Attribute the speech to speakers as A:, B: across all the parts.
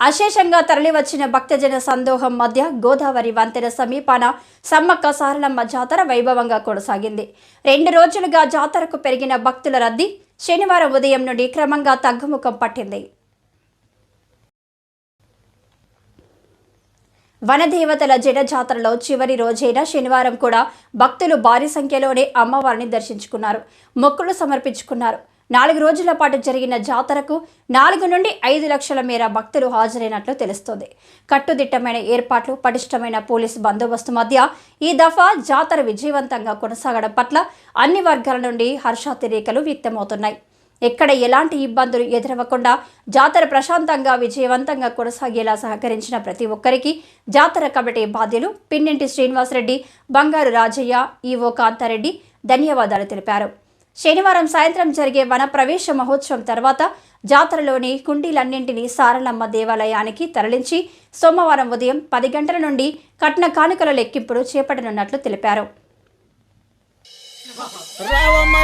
A: అశేషంగా తరలివచ్చిన భక్తజన సందోహం మధ్య గోదావరి వంతెన సమీపాన సమ్మక్క సారలమ్మ జాతర వైభవంగా కొనసాగింది. రెండు రోజులుగా జాతరకు పెరిగిన భక్తుల రద్దీ శనివారం ఉదయం నుండి క్రమంగా తగ్గుముఖం పట్టింది. వనదేవతల జడ జాతరలో చివరి రోజైన శనివారం కూడా భక్తులు భారీ సంఖ్యలోనే అమ్మవారిని దర్శించుకున్నారు. మొక్కులు సమర్పించుకున్నారు. నాలుగు రోజుల పాటు జరిగిన జాతరకు నాలుగు నుండి ఐదు లక్షల మేర భక్తులు హాజరైనట్లు తెలుస్తోంది. కట్టుదిట్టమైన ఏర్పాట్లు పటిష్టమైన పోలీసు బందోబస్తు మధ్య ఈ దఫా జాతర విజయవంతంగా కొనసాగడం పట్ల అన్ని వర్గాల నుండి హర్షాతిరేకలు వ్యక్తమవుతున్నాయి. ఎక్కడ ఎలాంటి ఇబ్బందులు ఎదురవ్వకుండా జాతర ప్రశాంతంగా విజయవంతంగా కొనసాగేలా సహకరించిన ప్రతి ఒక్కరికి జాతర కమిటీ బాధ్యులు పిన్నింటి శ్రీనివాసరెడ్డి బంగారు రాజయ్య ఈవో కాంతారెడ్డి ధన్యవాదాలు తెలిపారు. శనివారం సాయంత్రం జరిగే వన ప్రవేశ మహోత్సవం తర్వాత జాతరలోని కుండీలన్నింటినీ సారలమ్మ దేవాలయానికి తరలించి సోమవారం ఉదయం పది గంటల నుండి కట్న కానుకల లెక్కింపును చేపట్టనున్నట్లు తెలిపారు.
B: రావమ్మ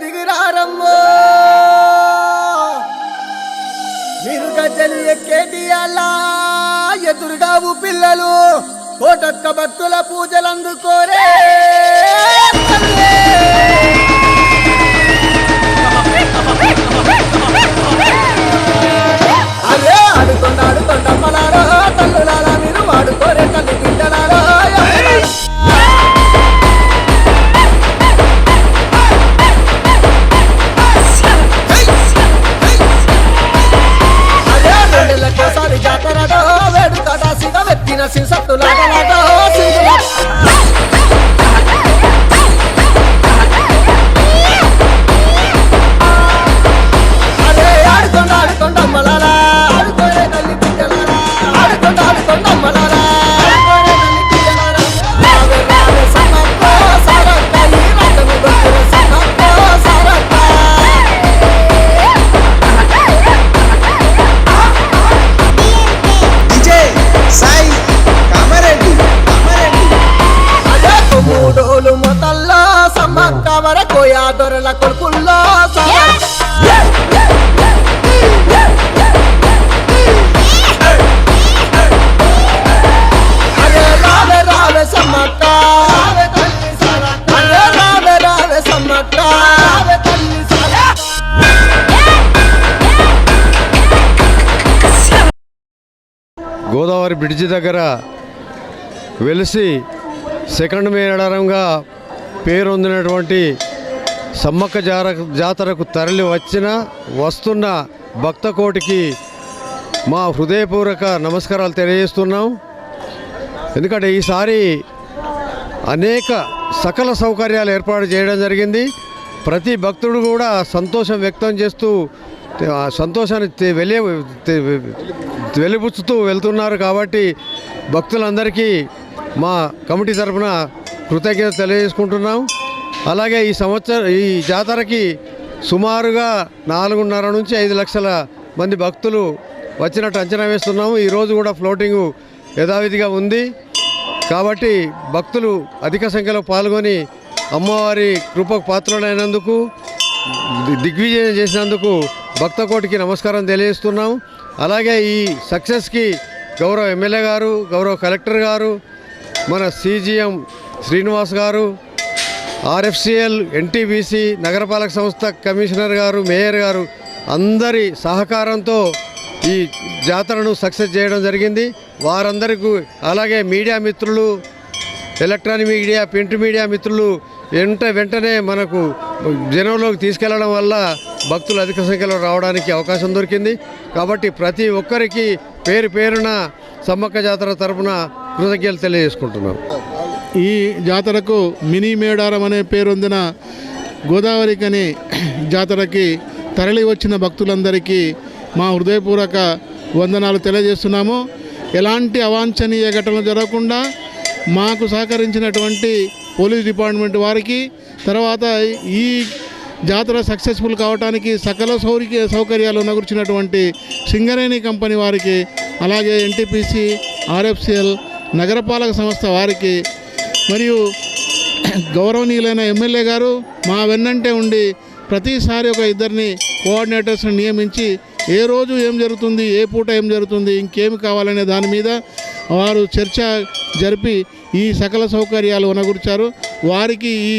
B: దిగిరారమ్మో! ఎక్కేటి అలా ఎదురుగావు పిల్లలు కోటక్క భక్తుల పూజలు
C: గోదావరి బ్రిడ్జి దగ్గర వెలిసి సెకండ్ మేడారంగా పేరొందినటువంటి సమ్మక్క జార జాతరకు తరలి వచ్చిన వస్తున్న భక్త కోటికి మా హృదయపూర్వక నమస్కారాలు తెలియజేస్తున్నాం. ఎందుకంటే ఈసారి అనేక సకల సౌకర్యాలు ఏర్పాటు చేయడం జరిగింది. ప్రతి భక్తుడు కూడా సంతోషం వ్యక్తం చేస్తూ ఆ సంతోషాన్ని వెళ్ళే వెలిపుచ్చుతూ వెలిబుచ్చుతూ వెళ్తున్నారు కాబట్టి భక్తులందరికీ మా కమిటీ తరఫున కృతజ్ఞత తెలియజేసుకుంటున్నాం. అలాగే ఈ సంవత్సరం ఈ జాతరకి సుమారుగా నాలుగున్నర నుంచి ఐదు లక్షల మంది భక్తులు వచ్చినట్టు అంచనా వేస్తున్నాము. ఈరోజు కూడా ఫ్లోటింగ్ యథావిధిగా ఉంది. కాబట్టి భక్తులు అధిక సంఖ్యలో పాల్గొని అమ్మవారి కృపకు పాత్రలైనందుకు దిగ్విజయం చేసినందుకు భక్త కోటికి నమస్కారం తెలియజేస్తున్నాం అలాగే ఈ సక్సెస్కి గౌరవ ఎమ్మెల్యే గారు గౌరవ కలెక్టర్ గారు మన సీజీఎం శ్రీనివాస్ గారు ఆర్ఎఫ్సిఎల్ ఎన్టీబీసీ నగరపాలక సంస్థ కమిషనర్ గారు మేయర్ గారు అందరి సహకారంతో ఈ జాతరను సక్సెస్ చేయడం జరిగింది. వారందరికీ అలాగే మీడియా మిత్రులు ఎలక్ట్రానిక్ మీడియా ప్రింట్ మీడియా మిత్రులు వెంట వెంటనే మనకు జనంలోకి తీసుకెళ్ళడం వల్ల భక్తులు అధిక సంఖ్యలో రావడానికి అవకాశం దొరికింది. కాబట్టి ప్రతి ఒక్కరికి పేరు పేరున సమ్మక్క జాతర తరపున కృతజ్ఞతలు తెలియజేసుకుంటున్నాం.
D: ఈ జాతరకు మినీ మేడారం అనే పేరొందిన గోదావరి కని జాతరకి తరలి వచ్చిన భక్తులందరికీ మా హృదయపూర్వక వందనాలు తెలియజేస్తున్నాము. ఎలాంటి అవాంఛనీయ ఘటనలు జరగకుండా మాకు సహకరించినటువంటి పోలీస్ డిపార్ట్మెంట్ వారికి తర్వాత ఈ జాతర సక్సెస్ఫుల్ కావడానికి సకల సౌరిక సౌకర్యాలు నగుర్చినటువంటి సింగరేణి కంపెనీ వారికి అలాగే ఎన్టీపీసీ ఆర్ఎఫ్సిఎల్ నగరపాలక సంస్థ వారికి మరియు గౌరవనీయులైన ఎమ్మెల్యే గారు మా వెన్నంటే ఉండి ప్రతిసారి ఒక ఇద్దరిని కోఆర్డినేటర్స్ని నియమించి ఏ రోజు ఏం జరుగుతుంది ఏ పూట ఏం జరుగుతుంది ఇంకేమి కావాలనే దాని మీద వారు చర్చ జరిపి ఈ సకల సౌకర్యాలు ఉనగూర్చారు వారికి ఈ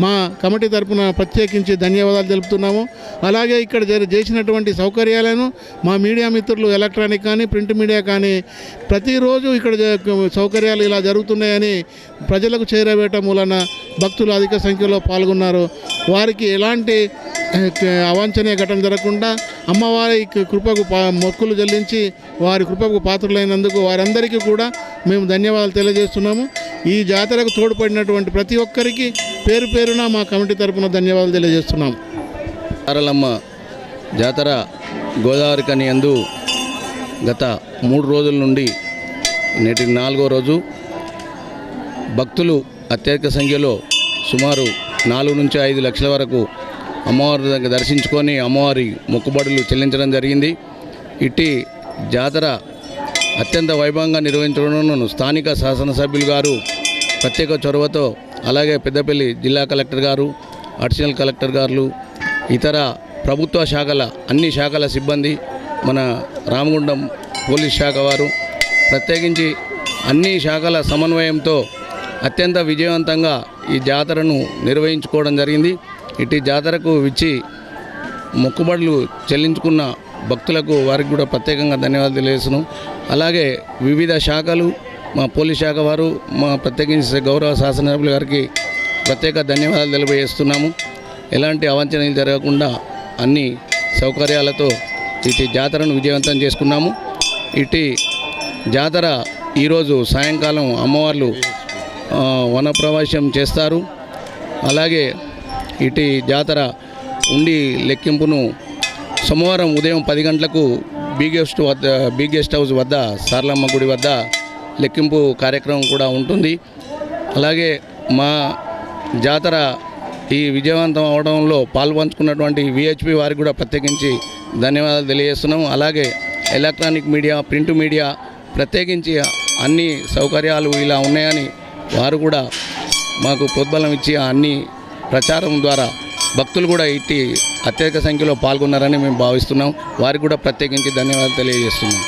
D: మా కమిటీ తరపున ప్రత్యేకించి ధన్యవాదాలు తెలుపుతున్నాము. అలాగే ఇక్కడ చేసినటువంటి సౌకర్యాలను మా మీడియా మిత్రులు ఎలక్ట్రానిక్ కానీ ప్రింట్ మీడియా కానీ ప్రతిరోజు ఇక్కడ సౌకర్యాలు ఇలా జరుగుతున్నాయని ప్రజలకు చేరవేయటం వలన భక్తులు అధిక సంఖ్యలో పాల్గొన్నారు. వారికి ఎలాంటి అవాంఛనీయ ఘటన జరగకుండా అమ్మవారి కృపకు పా మొక్కులు చెల్లించి వారి కృపకు పాత్రలైనందుకు వారందరికీ కూడా మేము ధన్యవాదాలు తెలియజేస్తున్నాము. ఈ జాతరకు తోడ్పడినటువంటి ప్రతి ఒక్కరికి పేరు పేరున మా కమిటీ తరపున ధన్యవాదాలు తెలియజేస్తున్నాము.
E: తారలమ్మ జాతర గోదావరి కని యందు గత మూడు రోజుల నుండి నేటి నాలుగో రోజు భక్తులు అత్యధిక సంఖ్యలో సుమారు నాలుగు నుంచి ఐదు లక్షల వరకు అమ్మవారి దగ్గర దర్శించుకొని అమ్మవారి మొక్కుబడులు చెల్లించడం జరిగింది. ఇట్టి జాతర అత్యంత వైభవంగా నిర్వహించడం స్థానిక శాసనసభ్యులు గారు ప్రత్యేక చొరవతో అలాగే పెద్దపల్లి జిల్లా కలెక్టర్ గారు అడిషనల్ కలెక్టర్ గారు ఇతర ప్రభుత్వ శాఖల అన్ని శాఖల సిబ్బంది మన రామగుండం పోలీస్ శాఖ వారు ప్రత్యేకించి అన్ని శాఖల సమన్వయంతో అత్యంత విజయవంతంగా ఈ జాతరను నిర్వహించుకోవడం జరిగింది. ఇటు జాతరకు ఇచ్చి మొక్కుబడులు చెల్లించుకున్న భక్తులకు వారికి కూడా ప్రత్యేకంగా ధన్యవాదాలు తెలియజేస్తున్నాం. అలాగే వివిధ శాఖలు మా పోలీస్ శాఖ వారు మా ప్రత్యేకించి గౌరవ శాసనసభ్యుల గారికి ప్రత్యేక ధన్యవాదాలు తెలియజేస్తున్నాము. ఎలాంటి అవంచనలు జరగకుండా అన్ని సౌకర్యాలతో ఇటు జాతరను విజయవంతం చేసుకున్నాము. ఇటు జాతర ఈరోజు సాయంకాలం అమ్మవార్లు వనప్రవేశం చేస్తారు. అలాగే ఇటు జాతర ఉండి లెక్కింపును సోమవారం ఉదయం పది గంటలకు బీ గెస్ట్ వద్ద బీ గెస్ట్ హౌస్ వద్ద సార్లమ్మ గుడి వద్ద లెక్కింపు కార్యక్రమం కూడా ఉంటుంది. అలాగే మా జాతర ఈ విజయవంతం అవడంలో పాల్పంచుకున్నటువంటి విహెచ్పి వారికి కూడా ప్రత్యేకించి ధన్యవాదాలు తెలియజేస్తున్నాం. అలాగే ఎలక్ట్రానిక్ మీడియా ప్రింట్ మీడియా ప్రత్యేకించి అన్ని సౌకర్యాలు ఇలా ఉన్నాయని వారు కూడా మాకు ప్రోద్బలం ఇచ్చి ఆ అన్ని ప్రచారం ద్వారా భక్తులు కూడా ఇట్టి అత్యధిక సంఖ్యలో పాల్గొన్నారని మేము భావిస్తున్నాం. వారికి కూడా ప్రత్యేకించి ధన్యవాదాలు తెలియజేస్తున్నాం.